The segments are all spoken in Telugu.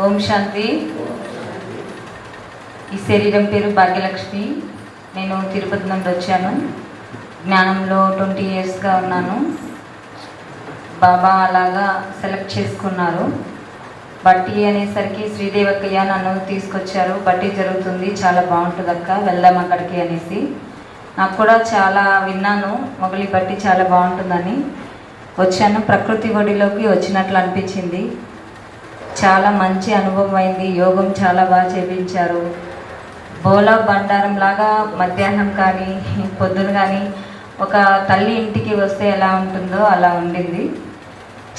ఓం శాంతి. ఈ శరీరం పేరు భాగ్యలక్ష్మి. నేను తిరుపతి నుండి వచ్చాను. జ్ఞానంలో ట్వంటీ ఇయర్స్గా ఉన్నాను. బాబా అలాగా సెలెక్ట్ చేసుకున్నారు. బట్టి అనేసరికి శ్రీదేవక్కయ్య నన్ను తీసుకొచ్చారు. బట్టి జరుగుతుంది. చాలా బాగుంటుంది అక్క. వెళ్దాం అక్కడికి అనేసి. నాకు కూడా చాలా విన్నాను. మొగలి బట్టి చాలా బాగుంటుందని. వచ్చాను. ప్రకృతి ఒడిలోకి వచ్చినట్లు అనిపించింది. చాలా మంచి అనుభవం అయింది. యోగం చాలా బాగా చేపించారు. బోలా బండారం లాగా మధ్యాహ్నం కానీ పొద్దున కానీ ఒక తల్లి ఇంటికి వస్తే ఎలా ఉంటుందో అలా ఉండింది.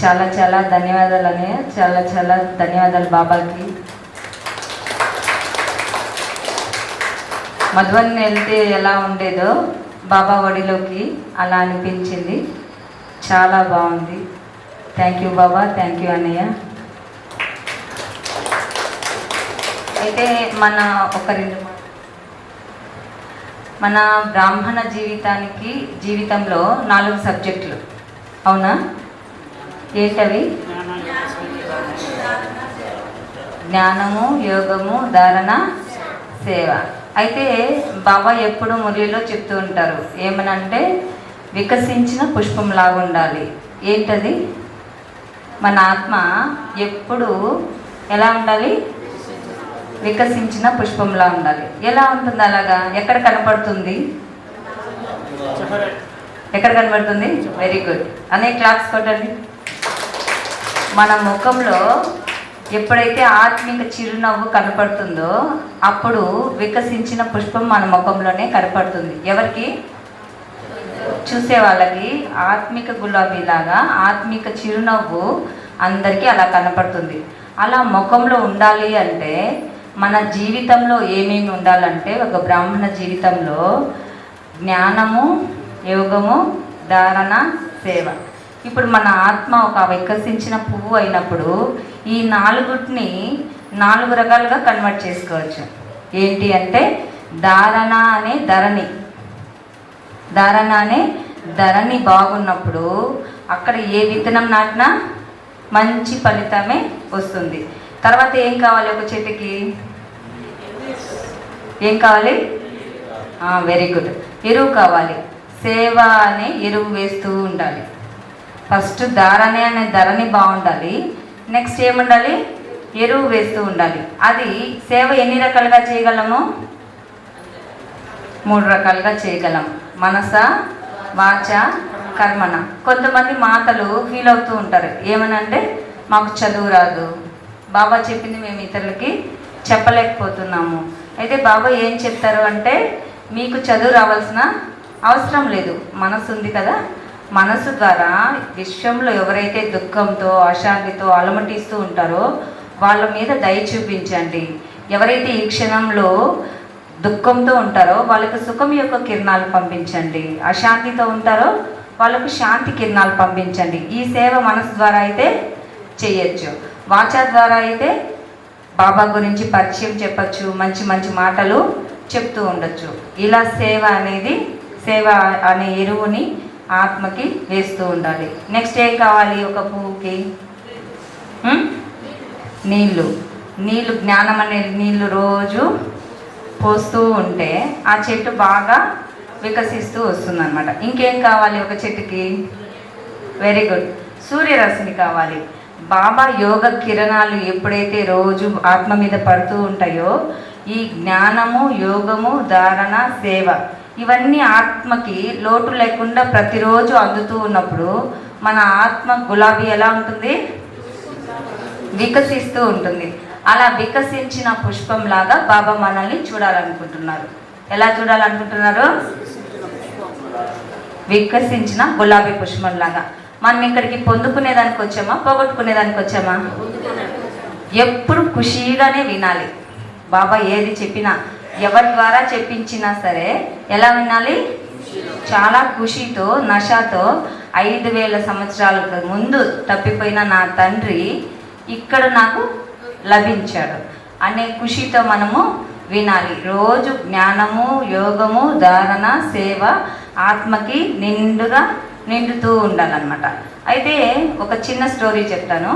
చాలా చాలా ధన్యవాదాలు అనే చాలా చాలా ధన్యవాదాలు బాబాకి. మధువన్ వెళ్తే ఎలా ఉండేదో బాబా ఒడిలోకి అలా అనిపించింది. చాలా బాగుంది. థ్యాంక్ యూ బాబా. థ్యాంక్ యూ అన్నయ్య. అయితే మన ఒక రెండు మన బ్రాహ్మణ జీవితానికి జీవితంలో నాలుగు సబ్జెక్టులు. అవునా? ఏంటవి? జ్ఞానము యోగము ధారణ సేవ. అయితే బాబా ఎప్పుడు మురళిలో చెప్తూ ఉంటారు ఏమనంటే వికసించిన పుష్పంలాగా ఉండాలి ఏంటది? మన ఆత్మ ఎప్పుడు ఎలా ఉండాలి? వికసించిన పుష్పంలా ఉండాలి. ఎలా ఉంటుంది అలాగా? ఎక్కడ కనపడుతుంది? ఎక్కడ కనపడుతుంది? వెరీ గుడ్ అనే క్లాక్స్ కొట్టండి. మన ముఖంలో ఎప్పుడైతే ఆత్మిక చిరునవ్వు కనపడుతుందో అప్పుడు వికసించిన పుష్పం మన ముఖంలోనే కనపడుతుంది. ఎవరికి? చూసే వాళ్ళకి ఆత్మిక గులాబీలాగా ఆత్మిక చిరునవ్వు అందరికీ అలా కనపడుతుంది. అలా ముఖంలో ఉండాలి అంటే మన జీవితంలో ఏమేమి ఉండాలంటే ఒక బ్రాహ్మణ జీవితంలో జ్ఞానము యోగము ధారణ సేవ. ఇప్పుడు మన ఆత్మ ఒక వికసించిన పువ్వు అయినప్పుడు ఈ నాలుగుటిని నాలుగు రకాలుగా కన్వర్ట్ చేసుకోవచ్చు. ఏంటి అంటే ధారణ అనే ధరణి. ధారణ అనే ధరణి బాగున్నప్పుడు అక్కడ ఏ విత్తనం నాటినా మంచి ఫలితమే వస్తుంది. తర్వాత ఏం కావాలి ఒక చెట్టుకి ఏం కావాలి? వెరీ గుడ్ ఎరువు కావాలి. సేవ అనే ఎరువు వేస్తూ ఉండాలి. ఫస్ట్ ధరనే అనే ధరని బాగుండాలి. నెక్స్ట్ ఏముండాలి? ఎరువు వేస్తూ ఉండాలి. అది సేవ ఎన్ని రకాలుగా చేయగలము? మూడు రకాలుగా చేయగలం. మనస వాచ కర్మణ కొంతమంది మాటలు ఫీల్ అవుతూ ఉంటారు. ఏమనంటే మాకు చదువు రాదు. బాబా చెప్పింది మేము ఇతరులకి చెప్పలేకపోతున్నాము. అయితే బాబా ఏం చెప్తారు అంటే మీకు చదువు రావాల్సిన అవసరం లేదు మనసు ఉంది కదా. మనసు ద్వారా విశ్వంలో ఎవరైతే దుఃఖంతో అశాంతితో అలమటిస్తూ ఉంటారో వాళ్ళ మీద దయ చూపించండి. ఎవరైతే ఈ క్షణంలో దుఃఖంతో ఉంటారో వాళ్ళకు సుఖం యొక్క కిరణాలు పంపించండి. అశాంతితో ఉంటారో వాళ్ళకు శాంతి కిరణాలు పంపించండి. ఈ సేవ మనసు ద్వారా అయితే చేయొచ్చు. వాచా ద్వారా అయితే బాబా గురించి పరిచయం చెప్పచ్చు మంచి మంచి మాటలు చెప్తూ ఉండొచ్చు. ఇలా సేవ అనేది సేవ అనే ఎరువుని ఆత్మకి వేస్తూ ఉండాలి. నెక్స్ట్ ఏం కావాలి ఒక పువ్వుకి? నీళ్ళు. నీళ్ళు జ్ఞానం అనే నీళ్ళు రోజు పోస్తూ ఉంటే ఆ చెట్టు బాగా వికసిస్తూ వస్తుంది అనమాట ఇంకేం కావాలి ఒక చెట్టుకి? వెరీ గుడ్ సూర్యరశ్మి కావాలి. బాబా యోగ కిరణాలు ఎప్పుడైతే రోజు ఆత్మ మీద పడుతూ ఉంటాయో ఈ జ్ఞానము యోగము ధారణ సేవ ఇవన్నీ ఆత్మకి లోటు లేకుండా ప్రతిరోజు అందుతూ ఉన్నప్పుడు మన ఆత్మ గులాబీ ఎలా ఉంటుంది? వికసిస్తూ ఉంటుంది. అలా వికసించిన పుష్పంలాగా బాబా మనల్ని చూడాలనుకుంటున్నారు. ఎలా చూడాలనుకుంటున్నారు? వికసించిన గులాబీ పుష్పంలాగా. మనం ఇక్కడికి పొందుకునేదానికి వచ్చామా? పోగొట్టుకునేదానికి వచ్చామా? ఎప్పుడు ఖుషీగానే వినాలి. బాబా ఏది చెప్పినా ఎవరి ద్వారా చెప్పించినా సరే ఎలా వినాలి? చాలా ఖుషితో నషాతో ఐదు వేల సంవత్సరాల ముందు తప్పిపోయిన నా తండ్రి ఇక్కడ నాకు లభించాడు. అనే ఖుషితో మనము వినాలి. రోజు జ్ఞానము యోగము ధారణ సేవ ఆత్మకి నిండుగా నిండుతూ ఉండాలన్నమాట. అయితే ఒక చిన్న స్టోరీ చెప్తాను.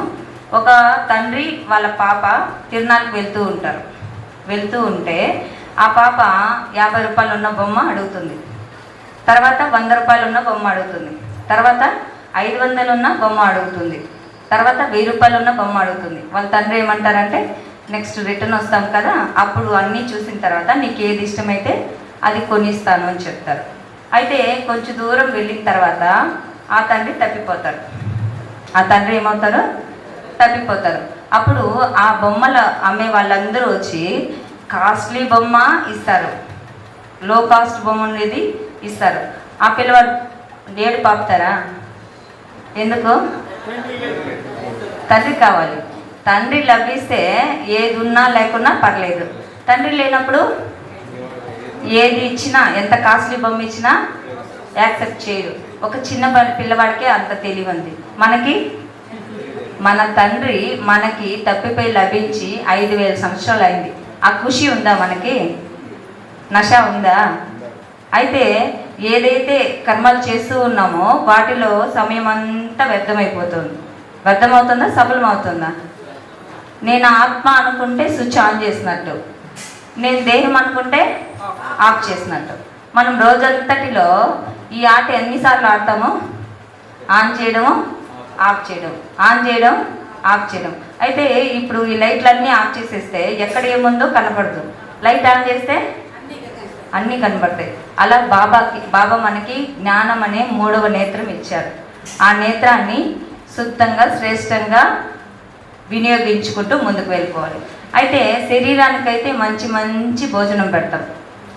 ఒక తండ్రి వాళ్ళ పాప తిరునాళ్ళకి వెళ్తూ ఉంటారు. వెళ్తూ ఉంటే ఆ పాప యాభై రూపాయలు ఉన్న బొమ్మ అడుగుతుంది. తర్వాత వంద రూపాయలు ఉన్న బొమ్మ అడుగుతుంది. తర్వాత ఐదు వందలు ఉన్న బొమ్మ అడుగుతుంది. తర్వాత వెయ్యి రూపాయలు ఉన్న బొమ్మ అడుగుతుంది. వాళ్ళ తండ్రి ఏమంటారంటే నెక్స్ట్ రిటర్న్ వస్తాం కదా అప్పుడు అన్నీ చూసిన తర్వాత నీకు ఏది ఇష్టమైతే అది కొనిస్తాను అని చెప్తారు. అయితే కొంచెం దూరం వెళ్ళిన తర్వాత ఆ తండ్రి తప్పిపోతారు ఆ తండ్రి ఏమవుతారు తప్పిపోతారు అప్పుడు ఆ బొమ్మలు అమ్మే వాళ్ళందరూ వచ్చి కాస్ట్లీ బొమ్మ ఇస్తారు. లో కాస్ట్ బొమ్మ ఉండేది ఇస్తారు. ఆ పిల్లవాడు నేడు పాపుతారా? ఎందుకు? తండ్రి కావాలి. తండ్రి లభిస్తే ఏది ఉన్నా లేకున్నా పర్లేదు. తండ్రి లేనప్పుడు ఏది ఇచ్చినా ఎంత కాస్ట్లీ బొమ్మ ఇచ్చినా యాక్సెప్ట్ చేయరు. ఒక చిన్న పిల్లవాడికే అంత తెలివంది. మనకి మన తండ్రి మనకి తప్పిపై లభించి ఐదు వేల సంవత్సరాలు అయింది. ఆ ఖుషి ఉందా మనకి? నష ఉందా? అయితే ఏదైతే కర్మలు చేస్తూ ఉన్నామో వాటిలో సమయం అంతా వ్యర్థమైపోతుంది. వ్యర్థమవుతుందా? సఫలం అవుతుందా నేను ఆత్మ అనుకుంటే స్విచ్ ఆన్ చేసినట్టు. నేను దేహం అనుకుంటే ఆఫ్ చేసినట్టు. మనం రోజంతటిలో ఈ ఆట ఎన్నిసార్లు ఆడతాము? ఆన్ చేయడము ఆఫ్ చేయడం. ఆన్ చేయడం ఆఫ్ చేయడం. అయితే ఇప్పుడు ఈ లైట్లన్నీ ఆఫ్ చేసేస్తే ఎక్కడ ఏముందో కనపడదు. లైట్ ఆన్ చేస్తే అన్నీ కనబడతాయి అలా బాబాకి బాబా మనకి జ్ఞానం అనే మూడవ నేత్రం ఇచ్చారు. ఆ నేత్రాన్ని శుద్ధంగా శ్రేష్టంగా వినియోగించుకుంటూ ముందుకు వెళ్ళిపోవాలి. అయితే శరీరానికైతే మంచి మంచి భోజనం పెడతాం.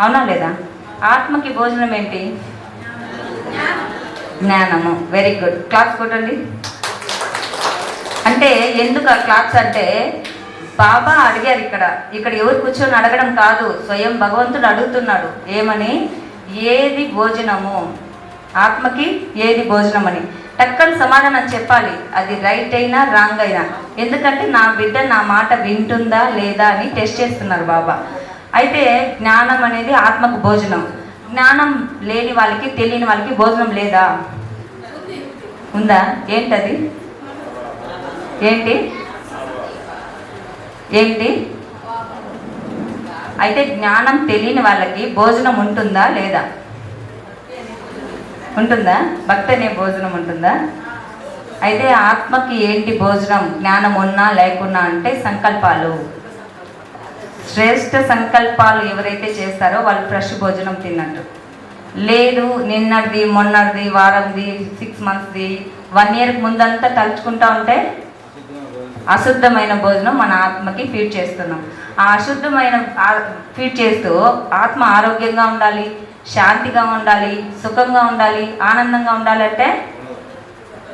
అవునా లేదా? ఆత్మకి భోజనం ఏంటి? జ్ఞానము. వెరీ గుడ్ క్లాస్ కొట్టండి. అంటే ఎందుకు ఆ క్లాస్ అంటే బాబా అడిగారు ఇక్కడ. ఇక్కడ ఎవరు కూర్చొని అడగడం కాదు. స్వయం భగవంతుడు అడుగుతున్నాడు. ఏమని? ఏది భోజనము? ఆత్మకి ఏది భోజనం అని టక్కని సమాధానం చెప్పాలి. అది రైట్ అయినా రాంగ్ అయినా. ఎందుకంటే నా బిడ్డ నా మాట వింటుందా లేదా అని టెస్ట్ చేస్తున్నారు బాబా. అయితే జ్ఞానం అనేది ఆత్మకు భోజనం. జ్ఞానం లేని వాళ్ళకి తెలియని వాళ్ళకి భోజనం లేదా? ఉందా? ఏంటది? ఏంటి? ఏంటి? అయితే జ్ఞానం తెలియని వాళ్ళకి భోజనం ఉంటుందా లేదా? ఉంటుందా? భక్తి అనే భోజనం ఉంటుందా? అయితే ఆత్మకి ఏంటి భోజనం? జ్ఞానం ఉన్నా లేకున్నా అంటే సంకల్పాలు. శ్రేష్ఠ సంకల్పాలు ఎవరైతే చేస్తారో వాళ్ళు ఫ్రెష్ భోజనం తిన్నట్టు. లేదు నిన్నటిది మొన్నటిది వారంది సిక్స్ మంత్స్ది వన్ ఇయర్కి ముందంతా తలుచుకుంటా ఉంటే అశుద్ధమైన భోజనం మన ఆత్మకి ఫీడ్ చేస్తున్నాం. ఆ అశుద్ధమైన ఫీడ్ చేస్తూ ఆత్మ ఆరోగ్యంగా ఉండాలి శాంతిగా ఉండాలి సుఖంగా ఉండాలి ఆనందంగా ఉండాలంటే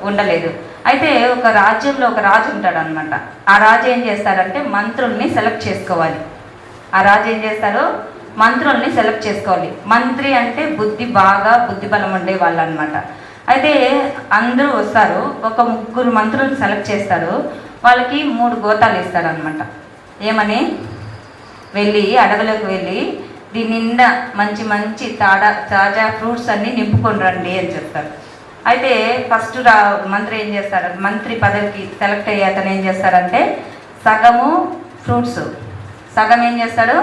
ఉండలేదు. అయితే ఒక రాజ్యంలో ఒక రాజు ఉంటాడు అనమాట ఆ రాజు ఏం చేస్తారంటే మంత్రుల్ని సెలెక్ట్ చేసుకోవాలి. ఆ రాజు ఏం చేస్తారు మంత్రుల్ని సెలెక్ట్ చేసుకోవాలి. మంత్రి అంటే బుద్ధి బాగా బుద్ధి బలం ఉండే వాళ్ళు అనమాట అయితే అందరూ వస్తారు. ఒక ముగ్గురు మంత్రులను సెలెక్ట్ చేస్తారు. వాళ్ళకి మూడు గోతాలు ఇస్తారనమాట. ఏమని? వెళ్ళి అడవిలోకి వెళ్ళి దీని నిండా మంచి మంచి తాడా తాజా ఫ్రూట్స్ అన్నీ నింపుకొని రండి అని చెప్తారు. అయితే ఫస్ట్ రా మంత్రి ఏం చేస్తారు? మంత్రి పదవికి సెలెక్ట్ అయ్యి అతను ఏం చేస్తారంటే సగము ఫ్రూట్స్ సగం ఏం చేస్తాడు?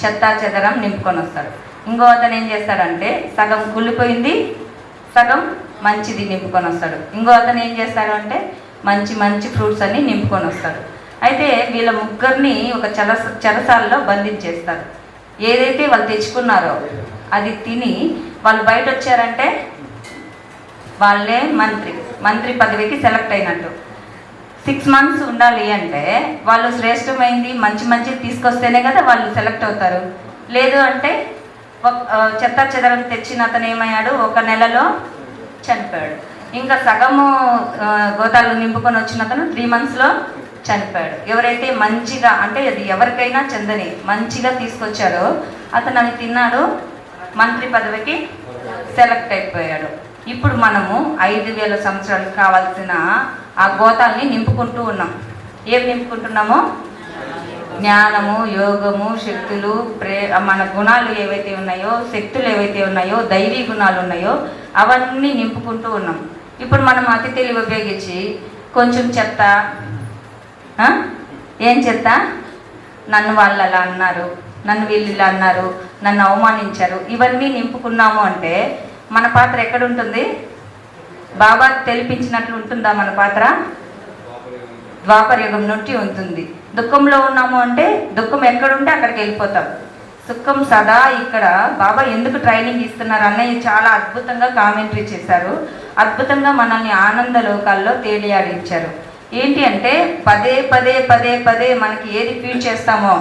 చెత్తా చెదరం నింపుకొని వస్తాడు. ఇంకో అతను ఏం చేస్తాడంటే సగం కుళ్ళిపోయింది సగం మంచిది నింపుకొని వస్తాడు. ఇంకో అతను ఏం చేస్తాడు అంటే మంచి మంచి ఫ్రూట్స్ అన్ని నింపుకొని వస్తాడు. అయితే వీళ్ళ ముగ్గురిని ఒక చెర చెరసాలలో బంధించేస్తారు. ఏదైతే వాళ్ళు తెచ్చుకున్నారో అది తిని వాళ్ళు బయట వచ్చారంటే వాళ్ళే మంత్రి. మంత్రి పదవికి సెలెక్ట్ అయినట్టు. సిక్స్ మంత్స్ ఉండాలి అంటే వాళ్ళు శ్రేష్టమైంది మంచి మంచి తీసుకొస్తేనే కదా వాళ్ళు సెలెక్ట్ అవుతారు. లేదు అంటే చెత్త చెదరం తెచ్చిన అతను ఏమయ్యాడు? ఒక నెలలో చనిపోయాడు. ఇంకా సగము గోతాలు నింపుకొని వచ్చిన అతను త్రీ మంత్స్లో చనిపోయాడు. ఎవరైతే మంచిగా అంటే అది ఎవరికైనా చెందని మంచిగా తీసుకొచ్చారో అతను అవి తిన్నాడు మంత్రి పదవికి సెలెక్ట్ అయిపోయాడు. ఇప్పుడు మనము ఐదు వేల సంవత్సరాలు కావాల్సిన ఆ గోతాల్ని నింపుకుంటూ ఉన్నాం. ఏం నింపుకుంటున్నామో? జ్ఞానము యోగము శక్తులు ప్రే మన గుణాలు ఏవైతే ఉన్నాయో శక్తులు ఏవైతే ఉన్నాయో దైవీ గుణాలు ఉన్నాయో అవన్నీ నింపుకుంటూ ఉన్నాం. ఇప్పుడు మనం అతి తెలివి ఉపయోగించి కొంచెం చెత్త ఏం చెత్త? నన్ను వాళ్ళు అలా అన్నారు నన్ను వీళ్ళు ఇలా అన్నారు నన్ను అవమానించారు ఇవన్నీ నింపుకున్నాము అంటే మన పాత్ర ఎక్కడ ఉంటుంది? బాబా తెలిపించినట్లు ఉంటుందా మన పాత్ర? ద్వాపరయుగం నుండి ఉంటుంది. దుఃఖంలో ఉన్నాము అంటే దుఃఖం ఎక్కడుంటే అక్కడికి వెళ్ళిపోతాం. సుఖం సదా ఇక్కడ. బాబా ఎందుకు ట్రైనింగ్ ఇస్తున్నారు అన్నయ్య చాలా అద్భుతంగా కామెంటరీ చేశారు. అద్భుతంగా మనల్ని ఆనంద లోకాల్లో తేలియాడించారు. ఏంటి అంటే పదే పదే పదే పదే మనకి ఏది ఫీల్ చేస్తామో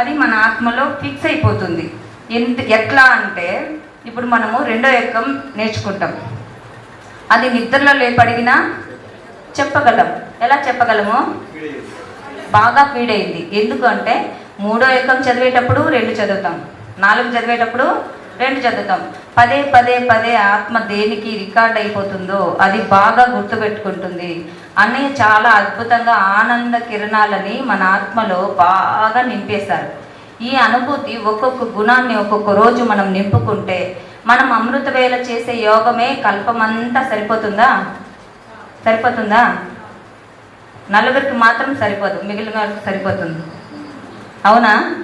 అది మన ఆత్మలో ఫిక్స్ అయిపోతుంది. ఎంత ఎట్లా అంటే ఇప్పుడు మనము రెండో ఎక్కం నేర్చుకుంటాం. అది నిద్రలో లేపడిగినా చెప్పగలం. ఎలా చెప్పగలము? బాగా ఫీడైంది ఎందుకంటే మూడో ఏకం చదివేటప్పుడు రెండు చదువుతాం. నాలుగు చదివేటప్పుడు రెండు చదువుతాం. పదే పదే పదే ఆత్మ దేనికి రికార్డ్ అయిపోతుందో అది బాగా గుర్తుపెట్టుకుంటుంది. అన్నయ్య చాలా అద్భుతంగా ఆనంద కిరణాలని మన ఆత్మలో బాగా నింపేశారు. ఈ అనుభూతి ఒక్కొక్క గుణాన్ని ఒక్కొక్క రోజు మనం నింపుకుంటే మనం అమృత వేళ చేసే యోగమే కల్పమంతా సరిపోతుందా? సరిపోతుందా? నలుగురికి మాత్రం సరిపోదు మిగిలిన వారికి సరిపోతుంది. అవునా?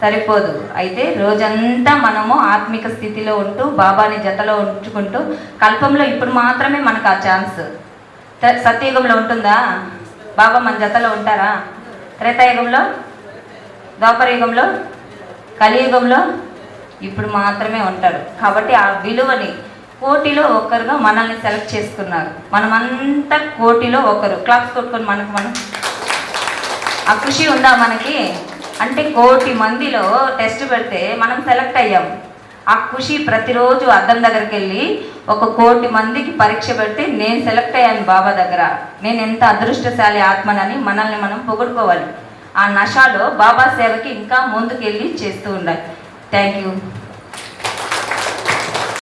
సరిపోదు. అయితే రోజంతా మనము ఆత్మిక స్థితిలో ఉంటూ బాబాని జతలో ఉంచుకుంటూ కల్పంలో ఇప్పుడు మాత్రమే మనకు ఆ ఛాన్స్. సత్యయుగంలో ఉంటుందా? బాబా మన జతలో ఉంటారా? త్రేతాయుగంలో? ద్వాపరయుగంలో? కలియుగంలో? ఇప్పుడు మాత్రమే ఉంటారు. కాబట్టి ఆ విలువని కోటిలో ఒకరుగా మనల్ని సెలెక్ట్ చేసుకున్నారు. మనమంతా కోటిలో ఒకరు. క్లాప్స్ కొట్టుకొని మనకు మనం ఆ ఖుషి ఉందా మనకి? అంటే కోటి మందిలో టెస్ట్ పెడితే మనం సెలెక్ట్ అయ్యాం. ఆ ఖుషి ప్రతిరోజు అద్దం దగ్గరికి వెళ్ళి ఒక కోటి మందికి పరీక్ష పెడితే నేను సెలెక్ట్ అయ్యాను బాబా దగ్గర. నేను ఎంత అదృష్టశాలి ఆత్మనని మనల్ని మనం పొగుడుకోవాలి. ఆ నషాలో బాబా సేవకి ఇంకా ముందుకెళ్ళి చేస్తూ ఉండాలి. Thank you